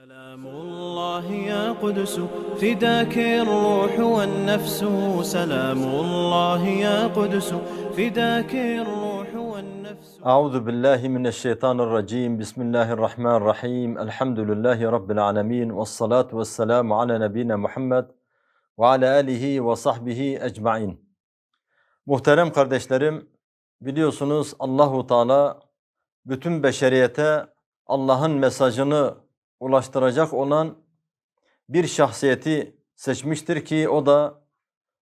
سلام الله يا قدس فداك الروح والنفس سلام الله يا قدس فداك الروح والنفس أعوذ بالله من الشيطان الرجيم بسم الله الرحمن الرحيم الحمد لله رب العالمين والصلاة والسلام على نبينا Muhammed ve ala alihi ve sahbihi ecmain. Muhterem kardeşlerim, biliyorsunuz Allahu Teala bütün beşeriyete Allah'ın mesajını ulaştıracak olan bir şahsiyeti seçmiştir ki o da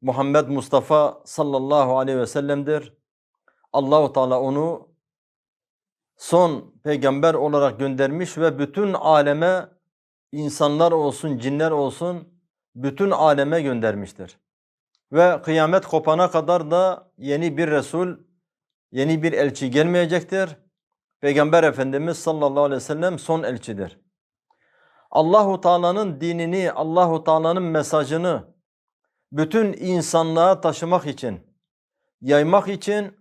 Muhammed Mustafa sallallahu aleyhi ve sellem'dir. Allahu Teala onu son peygamber olarak göndermiş ve bütün aleme insanlar olsun, cinler olsun bütün aleme göndermiştir. Ve kıyamet kopana kadar da yeni bir Resul, yeni bir elçi gelmeyecektir. Peygamber Efendimiz sallallahu aleyhi ve sellem son elçidir. Allahu Teala'nın dinini, Allahu Teala'nın mesajını bütün insanlığa taşımak için, yaymak için,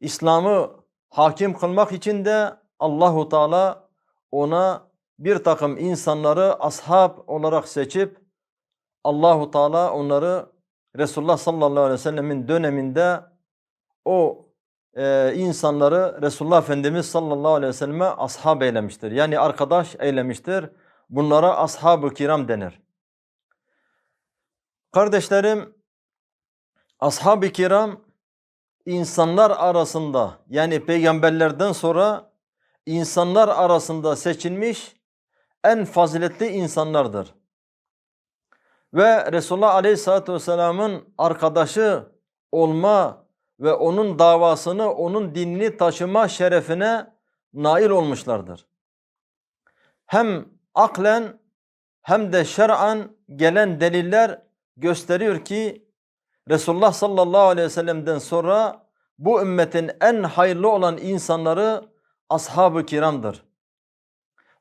İslam'ı hakim kılmak için de Allahu Teala ona bir takım insanları ashab olarak seçip Allahu Teala onları Resulullah sallallahu aleyhi ve sellemin döneminde o e, insanları Resulullah Efendimiz sallallahu aleyhi ve selleme ashab eylemiştir. Yani arkadaş eylemiştir. Bunlara ashab-ı kiram denir. Kardeşlerim, ashab-ı kiram insanlar arasında yani peygamberlerden sonra insanlar arasında seçilmiş en faziletli insanlardır. Ve Resulullah Aleyhisselatü Vesselam'ın arkadaşı olma ve onun davasını, onun dinini taşıma şerefine nail olmuşlardır. Hem aklen hem de şer'an gelen deliller gösteriyor ki Resulullah sallallahu aleyhi ve sellem'den sonra bu ümmetin en hayırlı olan insanları ashab-ı kiramdır.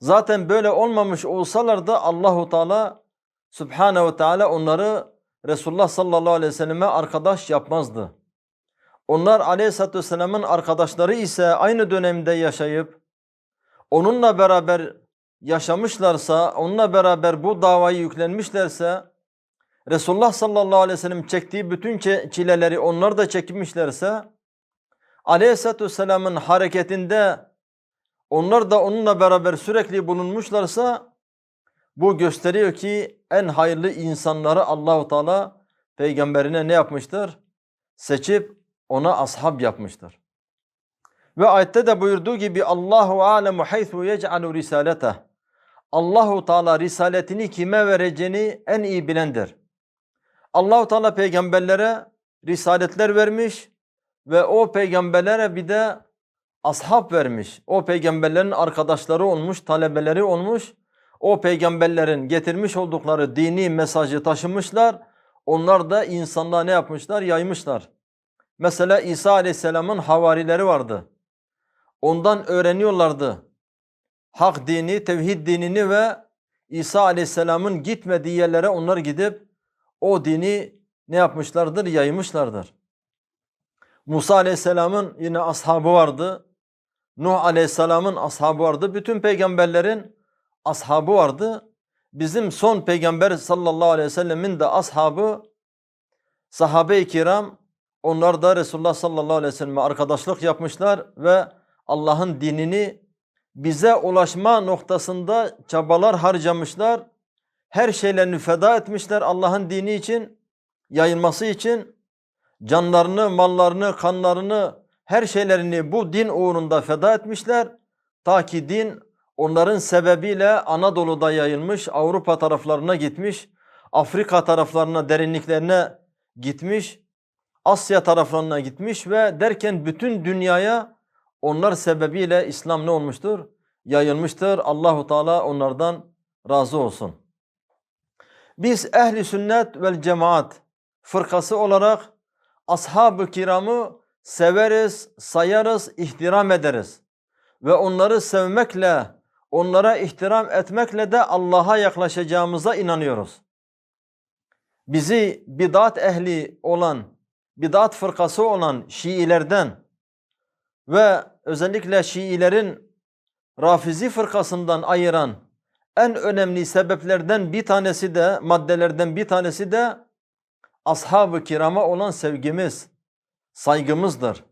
Zaten böyle olmamış olsalar da Allahu Teala Subhanahu Teala onları Resulullah sallallahu aleyhi ve selleme arkadaş yapmazdı. Onlar aleyhissalatü vesselamın arkadaşları ise aynı dönemde yaşayıp onunla beraber yaşamışlarsa, onunla beraber bu davayı yüklenmişlerse Resulullah sallallahu aleyhi ve sellem çektiği bütün çileleri onlar da çekmişlerse aleyhissalatü vesselamın hareketinde onlar da onunla beraber sürekli bulunmuşlarsa bu gösteriyor ki en hayırlı insanları Allahu Teala peygamberine ne yapmıştır? Seçip ona ashab yapmıştır. Ve ayette de buyurduğu gibi Allahu alemu haythu yec'alu risalete. Allahu Teala risaletini kime vereceğini en iyi bilendir. Allahu Teala peygamberlere risaletler vermiş ve o peygamberlere bir de ashab vermiş. O peygamberlerin arkadaşları olmuş, talebeleri olmuş. O peygamberlerin getirmiş oldukları dini mesajı taşımışlar. Onlar da insanlığa ne yapmışlar? Yaymışlar. Mesela İsa Aleyhisselam'ın havarileri vardı. Ondan öğreniyorlardı. Hak dini, tevhid dinini ve İsa Aleyhisselam'ın gitmediği yerlere onlar gidip o dini ne yapmışlardır? Yaymışlardır. Musa Aleyhisselam'ın yine ashabı vardı. Nuh Aleyhisselam'ın ashabı vardı. Bütün peygamberlerin ashabı vardı. Bizim son peygamber sallallahu aleyhi ve sellemin de ashabı sahabe-i kiram onlar da Resulullah sallallahu aleyhi ve selleme arkadaşlık yapmışlar ve Allah'ın dinini bize ulaşma noktasında çabalar harcamışlar. Her şeylerini feda etmişler Allah'ın dini için, yayılması için. Canlarını, mallarını, kanlarını, her şeylerini bu din uğrunda feda etmişler. Ta ki din onların sebebiyle Anadolu'da yayılmış, Avrupa taraflarına gitmiş, Afrika taraflarına, derinliklerine gitmiş, Asya taraflarına gitmiş ve derken bütün dünyaya onlar sebebiyle İslam ne olmuştur? Yayılmıştır. Allahu Teala onlardan razı olsun. Biz ehli sünnet vel cemaat fırkası olarak ashab-ı kiramı severiz, sayarız, ihtiram ederiz. Ve onları sevmekle, onlara ihtiram etmekle de Allah'a yaklaşacağımıza inanıyoruz. Bizi bidat ehli olan, bidat fırkası olan Şiilerden ve özellikle Şiilerin Rafizi fırkasından ayıran en önemli sebeplerden bir tanesi de maddelerden bir tanesi de ashab-ı kirama olan sevgimiz, saygımızdır.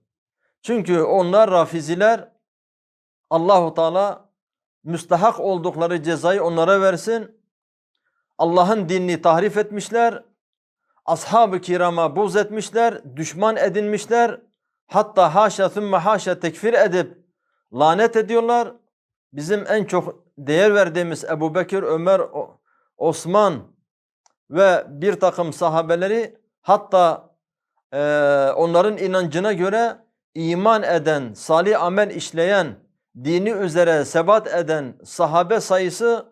Çünkü onlar rafiziler Allahu Teala müstahak oldukları cezayı onlara versin. Allah'ın dinini tahrif etmişler. Ashab-ı kirama buz etmişler, düşman edinmişler. Hatta haşa thümme haşa tekfir edip lanet ediyorlar. Bizim en çok değer verdiğimiz Ebu Bekir, Ömer, Osman ve bir takım sahabeleri hatta eee, onların inancına göre iman eden, salih amel işleyen, dini üzere sebat eden sahabe sayısı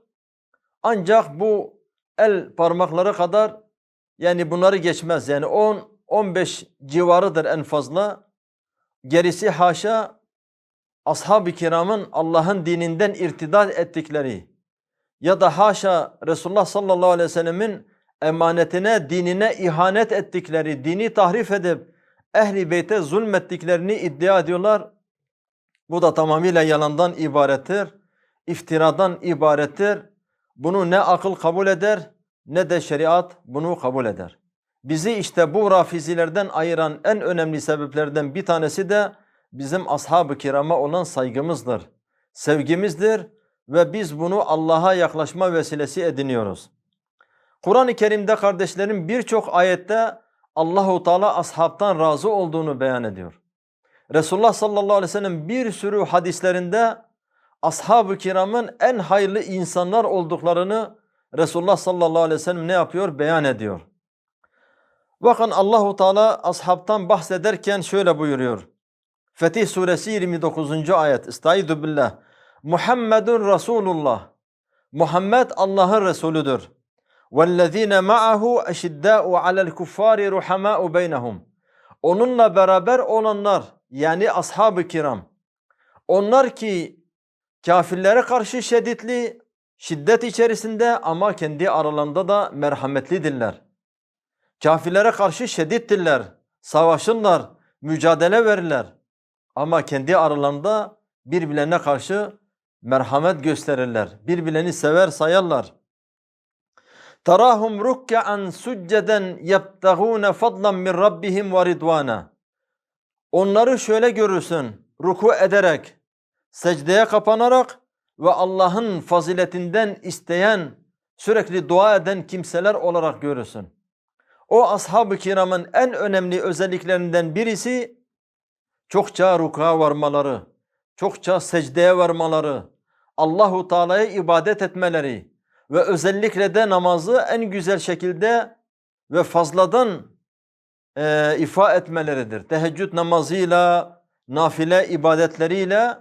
ancak bu el parmakları kadar yani bunları geçmez. Yani 10 15 civarıdır en fazla. Gerisi haşa ashab-ı kiramın Allah'ın dininden irtidat ettikleri ya da haşa Resulullah sallallahu aleyhi ve sellemin emanetine, dinine ihanet ettikleri, dini tahrif edip ehli beyte zulmettiklerini iddia ediyorlar. Bu da tamamıyla yalandan ibarettir. iftiradan ibarettir. Bunu ne akıl kabul eder ne de şeriat bunu kabul eder. Bizi işte bu rafizilerden ayıran en önemli sebeplerden bir tanesi de bizim ashab-ı kirama olan saygımızdır. Sevgimizdir ve biz bunu Allah'a yaklaşma vesilesi ediniyoruz. Kur'an-ı Kerim'de kardeşlerim birçok ayette Allahu Teala ashabtan razı olduğunu beyan ediyor. Resulullah sallallahu aleyhi ve sellem bir sürü hadislerinde ashab-ı kiramın en hayırlı insanlar olduklarını Resulullah sallallahu aleyhi ve sellem ne yapıyor? Beyan ediyor. Bakın Allahu Teala ashabtan bahsederken şöyle buyuruyor. Fetih suresi 29. ayet. Estaizu billah. Muhammedun Resulullah. Muhammed Allah'ın Resulüdür. وَالَّذ۪ينَ مَعَهُ اَشِدَّاءُ عَلَى الْكُفَّارِ رُحَمَاءُ بَيْنَهُمْ Onunla beraber olanlar yani ashab-ı kiram. Onlar ki kafirlere karşı şiddetli, şiddet içerisinde ama kendi aralarında da merhametlidirler. Kafirlere karşı şiddettirler, savaşırlar, mücadele verirler. Ama kendi aralarında birbirlerine karşı merhamet gösterirler. Birbirlerini sever sayarlar. Tarahum ruk'an succeden yebtagûne fadlan min rabbihim ve ridvana. Onları şöyle görürsün, ruku ederek, secdeye kapanarak ve Allah'ın faziletinden isteyen, sürekli dua eden kimseler olarak görürsün. O ashab-ı kiramın en önemli özelliklerinden birisi çokça rukuğa varmaları, çokça secdeye varmaları, Allahu Teala'ya ibadet etmeleri ve özellikle de namazı en güzel şekilde ve fazladan e, ifa etmeleridir. Teheccüd namazıyla, nafile ibadetleriyle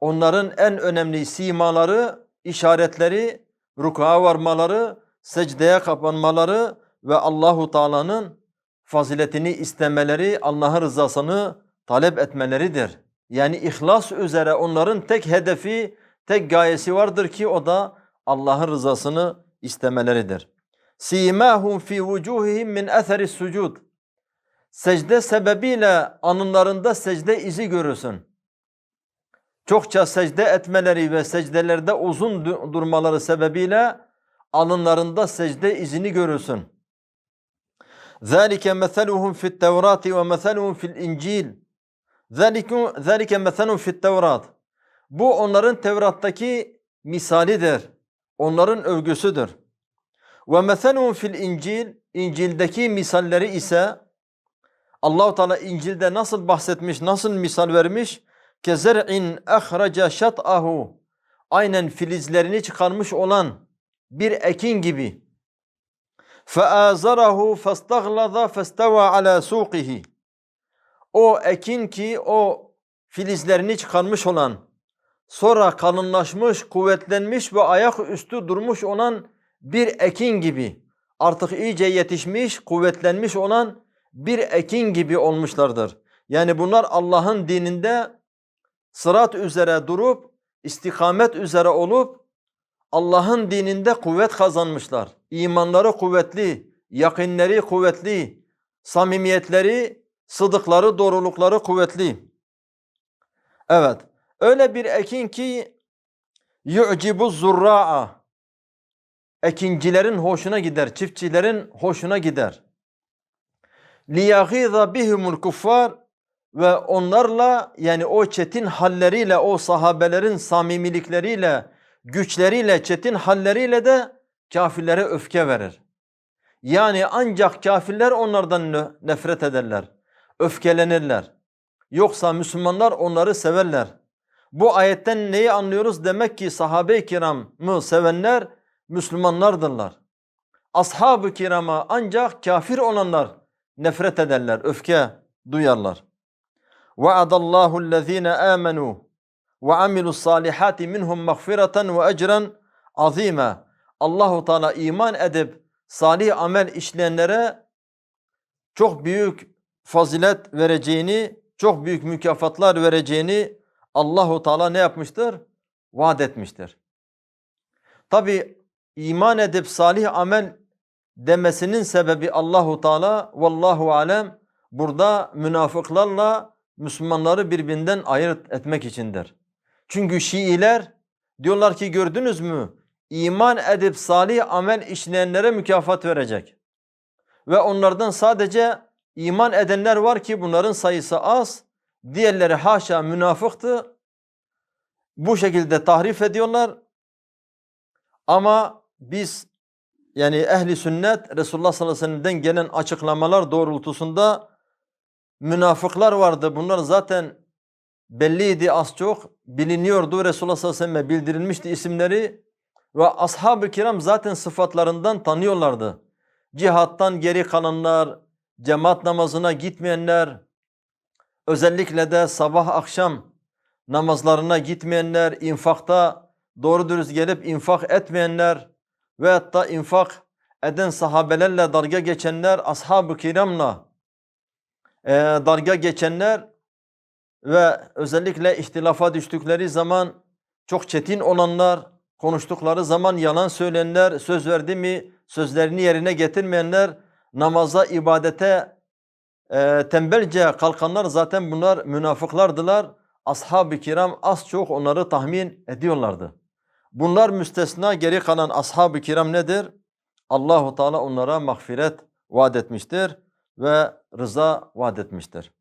onların en önemli simaları, işaretleri, rukuğa varmaları, secdeye kapanmaları ve Allahu Teala'nın faziletini istemeleri, Allah'ın rızasını talep etmeleridir. Yani ihlas üzere onların tek hedefi, tek gayesi vardır ki o da Allah'ın rızasını istemeleridir. Simahum fi vucuhihim min eseri sucud. Secde sebebiyle alınlarında secde izi görürsün. Çokça secde etmeleri ve secdelerde uzun du- durmaları sebebiyle alınlarında secde izini görürsün. ذَٰلِكَ مَثَلُهُمْ فِي التَّوْرَاتِ وَمَثَلُهُمْ فِي الْاِنْجِيلِ ذَٰلِكَ مَثَلُهُمْ فِي التَّوْرَاتِ Bu onların Tevrat'taki misalidir. Onların övgüsüdür. وَمَثَلُهُمْ fil İncil İncil'deki misalleri ise Allahu Teala İncil'de nasıl bahsetmiş, nasıl misal vermiş? Kezer'in ahraca şat'ahu aynen filizlerini çıkarmış olan bir ekin gibi. فَآزَرَهُ فَاسْتَغْلَظَ فَاسْتَوَى عَلَى سُوقِهِ O ekin ki o filizlerini çıkarmış olan, sonra kalınlaşmış, kuvvetlenmiş ve ayak üstü durmuş olan bir ekin gibi, artık iyice yetişmiş, kuvvetlenmiş olan bir ekin gibi olmuşlardır. Yani bunlar Allah'ın dininde sırat üzere durup, istikamet üzere olup, Allah'ın dininde kuvvet kazanmışlar. İmanları kuvvetli, yakinleri kuvvetli, samimiyetleri, sıdıkları, doğrulukları kuvvetli. Evet, öyle bir ekin ki yu'cibu zurra'a ekincilerin hoşuna gider, çiftçilerin hoşuna gider. لِيَغِيظَ بِهِمُ الْكُفَّارِ Ve onlarla yani o çetin halleriyle, o sahabelerin samimilikleriyle, güçleriyle, çetin halleriyle de kafirlere öfke verir. Yani ancak kafirler onlardan ne- nefret ederler, öfkelenirler. Yoksa Müslümanlar onları severler. Bu ayetten neyi anlıyoruz? Demek ki sahabe-i kiramı sevenler Müslümanlardırlar. Ashab-ı kirama ancak kafir olanlar nefret ederler, öfke duyarlar. وَعَدَ اللّٰهُ الَّذ۪ينَ آمَنُوا ve amilus salihati minhum mağfireten ve ecren azime. Allahu Teala iman edip salih amel işleyenlere çok büyük fazilet vereceğini, çok büyük mükafatlar vereceğini Allahu Teala ne yapmıştır? Vaat etmiştir. Tabi iman edip salih amel demesinin sebebi Allahu Teala vallahu alem burada münafıklarla Müslümanları birbirinden ayırt etmek içindir. Çünkü Şiiler diyorlar ki gördünüz mü? İman edip salih amel işleyenlere mükafat verecek. Ve onlardan sadece iman edenler var ki bunların sayısı az. Diğerleri haşa münafıktı. Bu şekilde tahrif ediyorlar. Ama biz yani ehli sünnet Resulullah sallallahu aleyhi ve sellem'den gelen açıklamalar doğrultusunda münafıklar vardı. Bunlar zaten belliydi az çok. Biliniyordu Resulullah sallallahu aleyhi ve selleme bildirilmişti isimleri. Ve ashab-ı kiram zaten sıfatlarından tanıyorlardı. Cihattan geri kalanlar, cemaat namazına gitmeyenler, özellikle de sabah akşam namazlarına gitmeyenler, infakta doğru dürüst gelip infak etmeyenler ve hatta infak eden sahabelerle dalga geçenler, ashab-ı kiramla e, dalga geçenler ve özellikle ihtilafa düştükleri zaman çok çetin olanlar, konuştukları zaman yalan söyleyenler, söz verdi mi sözlerini yerine getirmeyenler, namaza, ibadete e, tembelce kalkanlar zaten bunlar münafıklardılar. Ashab-ı kiram az çok onları tahmin ediyorlardı. Bunlar müstesna geri kalan ashab-ı kiram nedir? Allahu Teala onlara mağfiret vaat etmiştir ve rıza vaat etmiştir.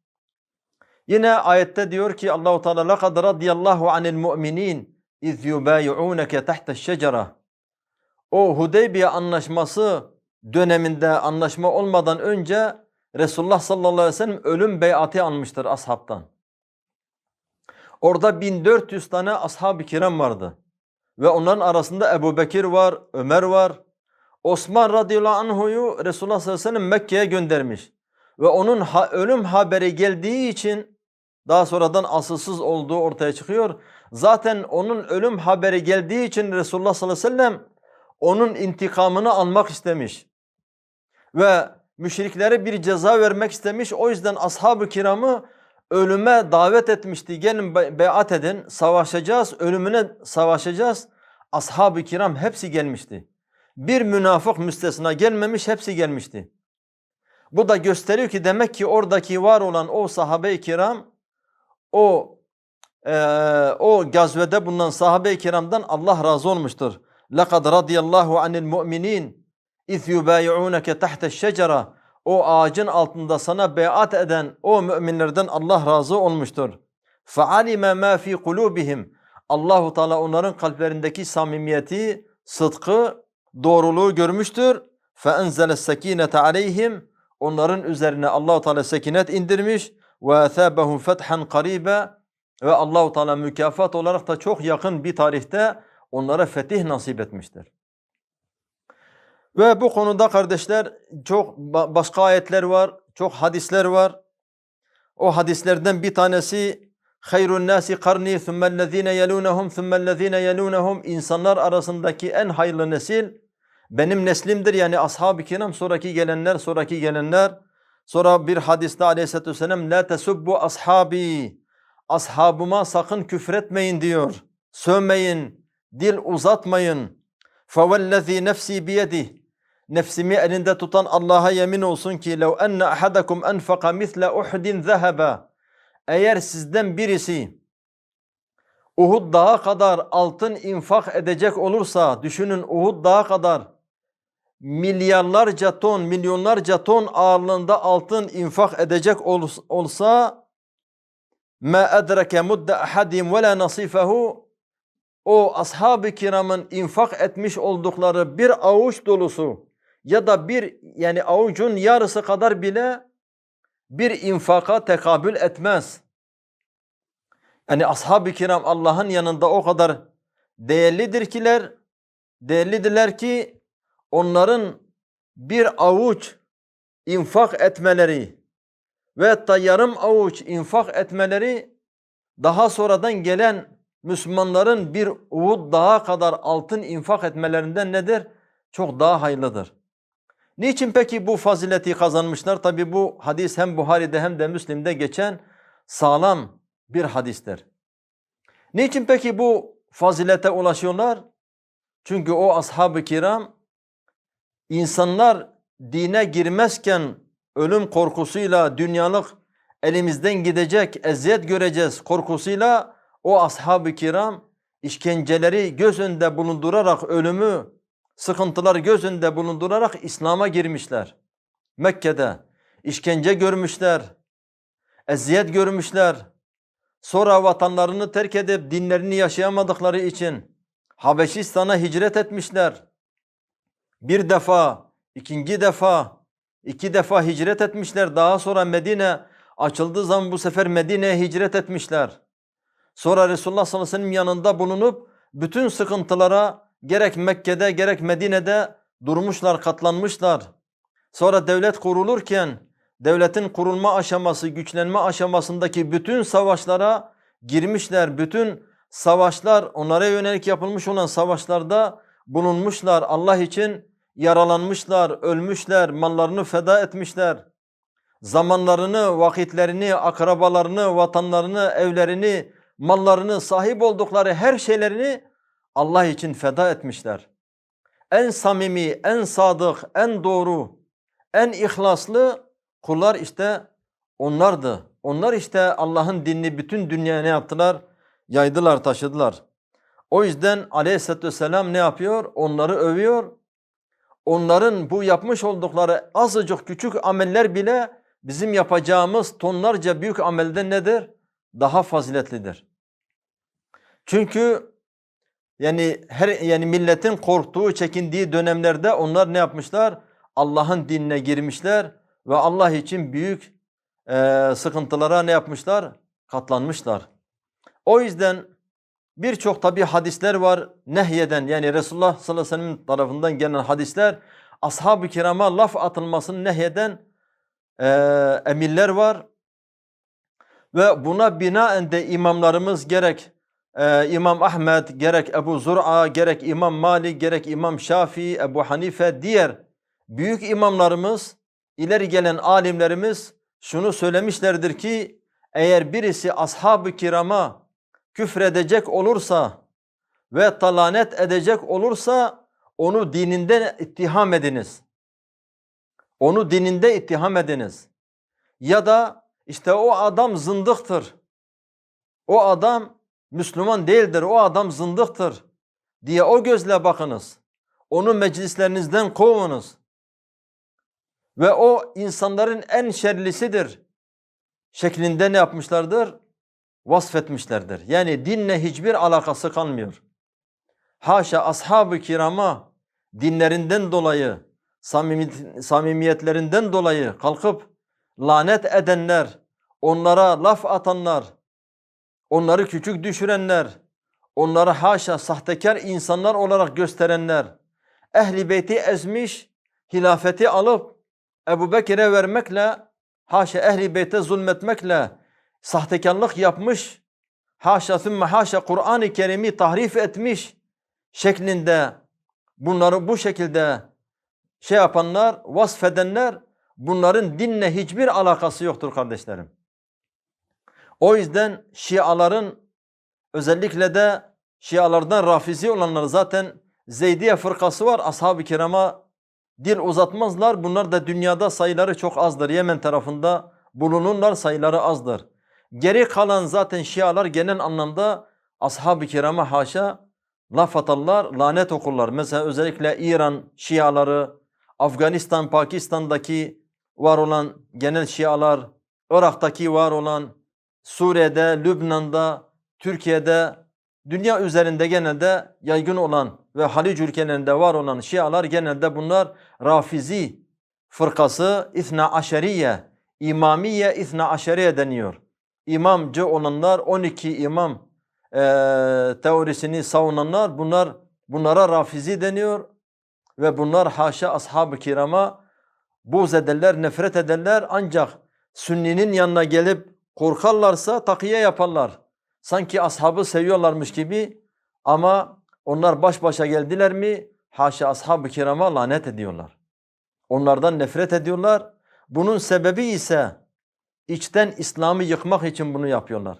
Yine ayette diyor ki Allahu Teala laqad radiyallahu anil mu'minin iz yubayi'unke tahta şecere. O Hudeybiye anlaşması döneminde anlaşma olmadan önce Resulullah sallallahu aleyhi ve sellem ölüm beyatı almıştır ashabtan. Orada 1400 tane ashab-ı kiram vardı. Ve onların arasında Ebu Bekir var, Ömer var. Osman radıyallahu anhu'yu Resulullah sallallahu aleyhi ve sellem Mekke'ye göndermiş. Ve onun ha- ölüm haberi geldiği için daha sonradan asılsız olduğu ortaya çıkıyor. Zaten onun ölüm haberi geldiği için Resulullah sallallahu aleyhi ve sellem onun intikamını almak istemiş. Ve müşriklere bir ceza vermek istemiş. O yüzden ashab-ı kiramı ölüme davet etmişti. Gelin be- beyat edin, savaşacağız, ölümüne savaşacağız. Ashab-ı kiram hepsi gelmişti. Bir münafık müstesna gelmemiş, hepsi gelmişti. Bu da gösteriyor ki demek ki oradaki var olan o sahabe-i kiram, o eee, o gazvede bulunan sahabe-i kiramdan Allah razı olmuştur. لَقَدْ رَضِيَ اللّٰهُ عَنِ الْمُؤْمِنِينَ اِذْ يُبَايِعُونَكَ تَحْتَ الشَّجَرَةِ O ağacın altında sana beyat eden o müminlerden Allah razı olmuştur. فَعَلِمَ مَا فِي قُلُوبِهِمْ Allahu Teala onların kalplerindeki samimiyeti, sıdkı, doğruluğu görmüştür. فَاَنْزَلَ السَّك۪ينَةَ عَلَيْهِمْ Onların üzerine Allahu Teala sekinet indirmiş. وَاَثَابَهُمْ فَتْحًا قَرِيبًا Ve Allahu Teala mükafat olarak da çok yakın bir tarihte onlara fetih nasip etmiştir. Ve bu konuda kardeşler çok ba- başka ayetler var, çok hadisler var. O hadislerden bir tanesi hayrun nasi karni thummellezine yelunhum thummellezine yelunhum insanlar arasındaki en hayırlı nesil benim neslimdir yani ashab-ı kiram sonraki gelenler sonraki gelenler sonra bir hadiste aleyhissalatü vesselam la tesubbu ashabi ashabıma sakın küfretmeyin diyor. Sövmeyin dil uzatmayın. Fevellezî nefsi biyedih. Nefsimi elinde tutan Allah'a yemin olsun ki lev enne ahadakum enfaka misle uhudin zeheba eğer sizden birisi Uhud dağı kadar altın infak edecek olursa, düşünün Uhud dağı kadar milyarlarca ton, milyonlarca ton ağırlığında altın infak edecek ol- olsa ma edreke mudde ahadim ve la o ashab-ı kiramın infak etmiş oldukları bir avuç dolusu ya da bir yani avucun yarısı kadar bile bir infaka tekabül etmez. Yani ashab-ı kiram Allah'ın yanında o kadar değerlidir kiler, değerlidirler ki onların bir avuç infak etmeleri ve hatta yarım avuç infak etmeleri daha sonradan gelen Müslümanların bir Uhud dağı kadar altın infak etmelerinden nedir? Çok daha hayırlıdır. Niçin peki bu fazileti kazanmışlar? Tabi bu hadis hem Buhari'de hem de Müslim'de geçen sağlam bir hadistir. Niçin peki bu fazilete ulaşıyorlar? Çünkü o ashab-ı kiram insanlar dine girmezken ölüm korkusuyla dünyalık elimizden gidecek, eziyet göreceğiz korkusuyla o ashab-ı kiram işkenceleri göz önünde bulundurarak ölümü, sıkıntıları göz önünde bulundurarak İslam'a girmişler. Mekke'de işkence görmüşler, eziyet görmüşler. Sonra vatanlarını terk edip dinlerini yaşayamadıkları için Habeşistan'a hicret etmişler. Bir defa, ikinci defa, iki defa hicret etmişler. Daha sonra Medine açıldığı zaman bu sefer Medine'ye hicret etmişler. Sonra Resulullah sallallahu aleyhi ve sellem yanında bulunup bütün sıkıntılara gerek Mekke'de gerek Medine'de durmuşlar, katlanmışlar. Sonra devlet kurulurken devletin kurulma aşaması, güçlenme aşamasındaki bütün savaşlara girmişler. Bütün savaşlar, onlara yönelik yapılmış olan savaşlarda bulunmuşlar. Allah için yaralanmışlar, ölmüşler, mallarını feda etmişler. Zamanlarını, vakitlerini, akrabalarını, vatanlarını, evlerini, mallarını, sahip oldukları her şeylerini Allah için feda etmişler. En samimi, en sadık, en doğru, en ihlaslı kullar işte onlardı. Onlar işte Allah'ın dinini bütün dünyaya ne yaptılar? Yaydılar, taşıdılar. O yüzden aleyhissalatü vesselam ne yapıyor? Onları övüyor. Onların bu yapmış oldukları azıcık küçük ameller bile bizim yapacağımız tonlarca büyük amelden nedir? Daha faziletlidir. Çünkü yani her yani milletin korktuğu, çekindiği dönemlerde onlar ne yapmışlar? Allah'ın dinine girmişler ve Allah için büyük eee, sıkıntılara ne yapmışlar? Katlanmışlar. O yüzden birçok tabi hadisler var nehyeden yani Resulullah sallallahu aleyhi ve sellem tarafından gelen hadisler ashab-ı kirama laf atılmasını nehyeden eee, emirler var. Ve buna binaen de imamlarımız gerek ee, İmam Ahmed, gerek Ebu Zur'a, gerek İmam Malik, gerek İmam Şafii, Ebu Hanife, diğer büyük imamlarımız, ileri gelen alimlerimiz şunu söylemişlerdir ki eğer birisi ashab-ı kirama küfredecek olursa ve talanet edecek olursa onu dininden ittiham ediniz. Onu dininde ittiham ediniz. Ya da işte o adam zındıktır. O adam Müslüman değildir, o adam zındıktır diye o gözle bakınız. Onu meclislerinizden kovunuz. Ve o insanların en şerlisidir şeklinde ne yapmışlardır? Vasfetmişlerdir. Yani dinle hiçbir alakası kalmıyor. Haşa ashab-ı kirama dinlerinden dolayı, samimi- samimiyetlerinden dolayı kalkıp lanet edenler, onlara laf atanlar, onları küçük düşürenler, onları haşa sahtekar insanlar olarak gösterenler, ehli beyti ezmiş, hilafeti alıp Ebu Bekir'e vermekle, haşa ehli beyte zulmetmekle sahtekarlık yapmış, haşa thümme haşa Kur'an-ı Kerim'i tahrif etmiş şeklinde bunları bu şekilde şey yapanlar, vasfedenler bunların dinle hiçbir alakası yoktur kardeşlerim. O yüzden Şiaların özellikle de Şialardan Rafizi olanlar zaten Zeydiye fırkası var. Ashab-ı kirama dil uzatmazlar. Bunlar da dünyada sayıları çok azdır. Yemen tarafında bulunurlar sayıları azdır. Geri kalan zaten Şialar genel anlamda ashab-ı kirama haşa laf atarlar, lanet okurlar. Mesela özellikle İran Şiaları, Afganistan, Pakistan'daki var olan genel Şialar, Irak'taki var olan, Suriye'de, Lübnan'da, Türkiye'de, dünya üzerinde genelde yaygın olan ve Halic ülkelerinde var olan Şialar genelde bunlar Rafizi fırkası İthna Aşeriye, İmamiye İthna Aşeriye deniyor. İmamcı olanlar 12 imam eee, teorisini savunanlar bunlar bunlara Rafizi deniyor ve bunlar haşa ashab-ı kirama buğz ederler, nefret ederler ancak Sünninin yanına gelip korkarlarsa takiye yaparlar. Sanki ashabı seviyorlarmış gibi ama onlar baş başa geldiler mi haşa ashab-ı kirama lanet ediyorlar. Onlardan nefret ediyorlar. Bunun sebebi ise içten İslam'ı yıkmak için bunu yapıyorlar.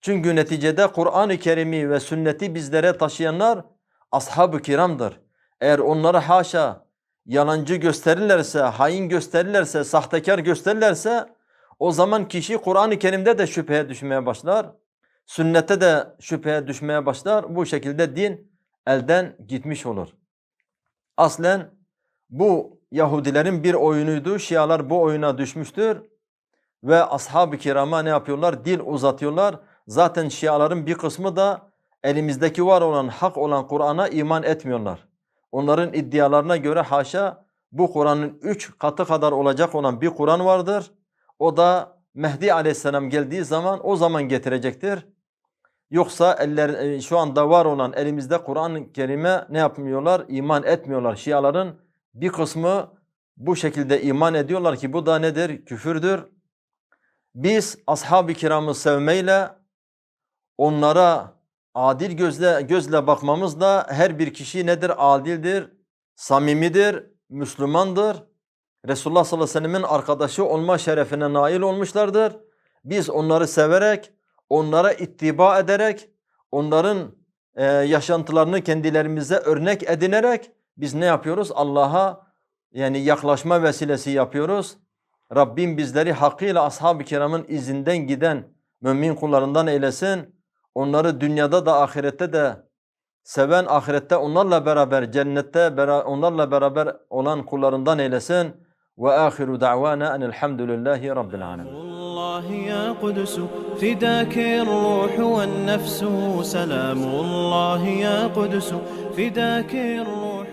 Çünkü neticede Kur'an-ı Kerim'i ve sünneti bizlere taşıyanlar ashab-ı kiramdır. Eğer onları haşa yalancı gösterirlerse, hain gösterirlerse, sahtekar gösterirlerse o zaman kişi Kur'an-ı Kerim'de de şüpheye düşmeye başlar. Sünnette de şüpheye düşmeye başlar. Bu şekilde din elden gitmiş olur. Aslen bu Yahudilerin bir oyunuydu. Şialar bu oyuna düşmüştür. Ve ashab-ı kirama ne yapıyorlar? Dil uzatıyorlar. Zaten Şiaların bir kısmı da elimizdeki var olan, hak olan Kur'an'a iman etmiyorlar. Onların iddialarına göre haşa bu Kur'an'ın üç katı kadar olacak olan bir Kur'an vardır. O da Mehdi aleyhisselam geldiği zaman o zaman getirecektir. Yoksa eller e, şu anda var olan elimizde Kur'an-ı Kerim'e ne yapmıyorlar? İman etmiyorlar. Şiaların bir kısmı bu şekilde iman ediyorlar ki bu da nedir? Küfürdür. Biz ashab-ı kiramı sevmeyle onlara adil gözle gözle bakmamızla her bir kişi nedir? Adildir, samimidir, Müslümandır. Resulullah sallallahu aleyhi ve sellemin arkadaşı olma şerefine nail olmuşlardır. Biz onları severek, onlara ittiba ederek, onların e, yaşantılarını kendilerimize örnek edinerek biz ne yapıyoruz? Allah'a yani yaklaşma vesilesi yapıyoruz. Rabbim bizleri hakkıyla ashab-ı kiramın izinden giden mümin kullarından eylesin. Onları dünyada da ahirette de seven ahirette onlarla beraber cennette bera- onlarla beraber olan kullarından eylesin. Ve ahiru da'vana enelhamdülillahi rabbil alemin. الله يا قدس فداك الروح والنفس سلام الله يا قدس فداك الروح